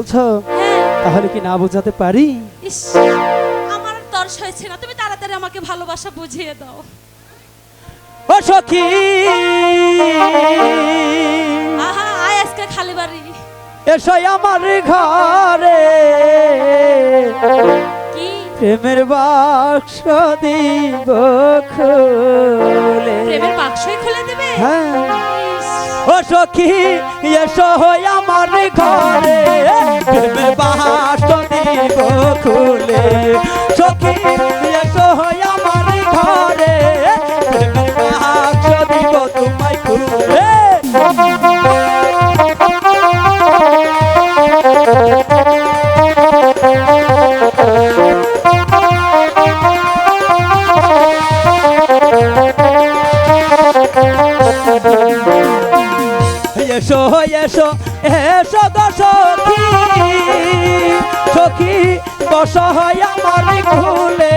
বলছো তাহলে কি না বোঝাতে পারি? আমার তর্স হয়েছে না। তুমি তাড়াতাড়ি আমাকে ভালোবাসা বুঝিয়ে দাও। ও সখী! আহা আয় আজকে খালি বাড়ি। এসো আমার ঘরে। কি? প্রেমের বাক্স দিব খুলে। প্রেমের বাক্সই খুলে দেবে? হ্যাঁ। ও সখী, এসো হই আমার ঘরে। প্রেমের বাক্স দিব খুলে সখী, এসো হই আমার ঘরে। প্রেমের বাক্স দিব তোমায় খুলে এসো এসো এসো গো সখী। সখী বস হয় আমার ভুলে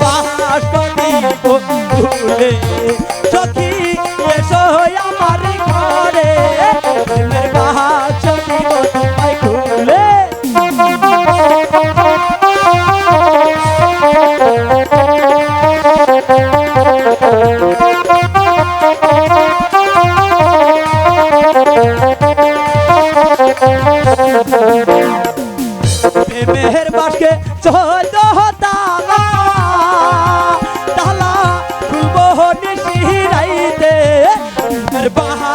বাস দিব ভুলে সখী প্রেমের বাসকে চল তালা। তালা খুব নিশিরাইতে প্রেমের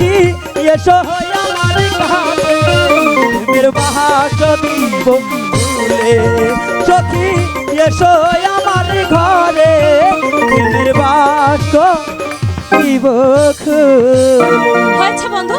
সখী এসো? আমার ঘরে প্রেমের দিব ফুলে সখী এসো আমার ঘরে। প্রেমের বাস বন্ধু